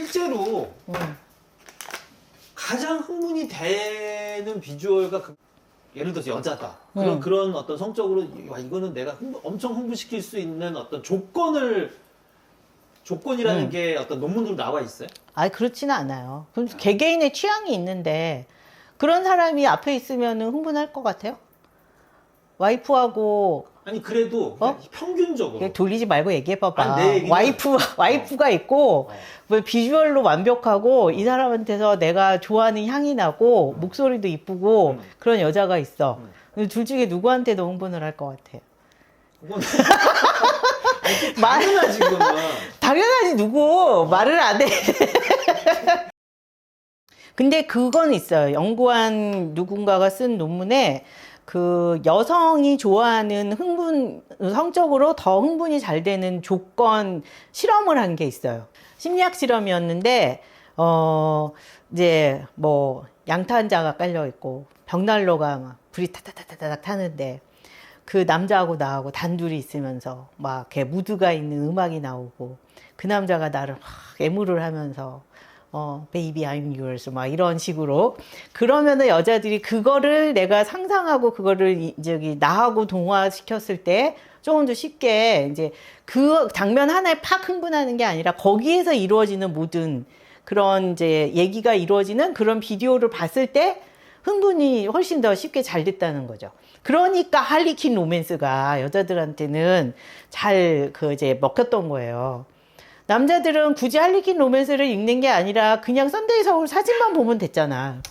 실제로 음. 가장 흥분이 되는 비주얼과 그- 예를 들어서 여자다. 그런 음. 그런 어떤 성적으로 와 이거는 내가 흥분- 엄청 흥분시킬 수 있는 어떤 조건을 조건이라는 음. 게 어떤 논문으로 나와 있어요? 아니 그렇지는 않아요. 그럼 개개인의 취향이 있는데 그런 사람이 앞에 있으면 흥분할 것 같아요? 와이프하고 아니 그래도 어? 평균적으로 돌리지 말고 얘기해봐봐. 아니, 내 얘기는- 와이프 와이프가 있고 어. 뭐 비주얼로 완벽하고 이 사람한테서 내가 좋아하는 향이 나고 목소리도 이쁘고 음. 그런 여자가 있어. 음. 근데 둘 중에 누구한테 더 흥분을 할 것 같아? 그건 당연하 지금은 당연하지 누구 말을 안 해. 근데 그건 있어요. 연구한 누군가가 쓴 논문에 그 여성이 좋아하는 흥분 성적으로 더 흥분이 잘 되는 조건 실험을 한 게 있어요. 심리학 실험이었는데 어 이제 뭐 양탄자가 깔려 있고 벽난로가 막 불이 타타타타닥 타는데 그 남자하고 나하고 단둘이 있으면서 막 이렇게 무드가 있는 음악이 나오고 그 남자가 나를 막 애무를 하면서 어 베이비 I'm yours 막 이런 식으로 그러면은 여자들이 그거를 내가 상상하고 그거를 이- 저기 나하고 동화시켰을 때 조금 더 쉽게 이제 그 장면 하나에 팍 흥분하는 게 아니라 거기에서 이루어지는 모든 그런 이제 얘기가 이루어지는 그런 비디오를 봤을 때 흥분이 훨씬 더 쉽게 잘 됐다는 거죠. 그러니까 할리퀸 로맨스가 여자들한테는 잘 그 이제 먹혔던 거예요. 남자들은 굳이 할리퀸 로맨스를 읽는 게 아니라 그냥 썬데이 서울 사진만 보면 됐잖아.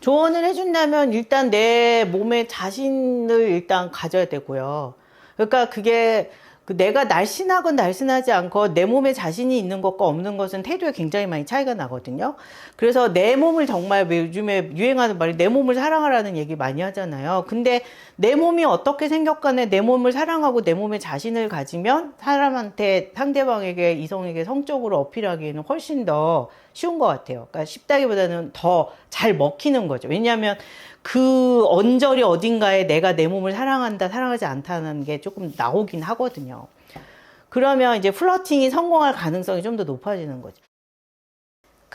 조언을 해준다면 일단 내 몸에 자신을 일단 가져야 되고요. 그러니까 그게 그 내가 날씬하건 날씬하지 않고 내 몸에 자신이 있는 것과 없는 것은 태도에 굉장히 많이 차이가 나거든요. 그래서 내 몸을 정말 왜 요즘에 유행하는 말이 내 몸을 사랑하라는 얘기 많이 하잖아요. 근데 내 몸이 어떻게 생겼간에 내 몸을 사랑하고 내 몸에 자신을 가지면 사람한테 상대방에게 이성에게 성적으로 어필하기에는 훨씬 더 쉬운 것 같아요. 그러니까 쉽다기보다는 더 잘 먹히는 거죠. 왜냐하면 그 언저리 어딘가에 내가 내 몸을 사랑한다, 사랑하지 않다는 게 조금 나오긴 하거든요. 그러면 이제 플러팅이 성공할 가능성이 좀 더 높아지는 거죠.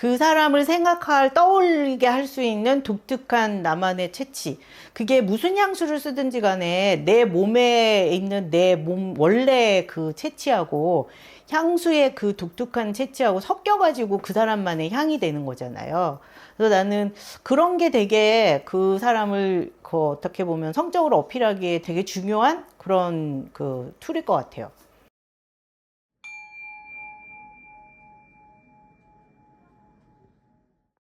그 사람을 생각할, 떠올리게 할 수 있는 독특한 나만의 채취. 그게 무슨 향수를 쓰든지 간에 내 몸에 있는 내 몸, 원래 그 채취하고 향수의 그 독특한 채취하고 섞여가지고 그 사람만의 향이 되는 거잖아요. 그래서 나는 그런 게 되게 그 사람을 그 어떻게 보면 성적으로 어필하기에 되게 중요한 그런 그 툴일 것 같아요.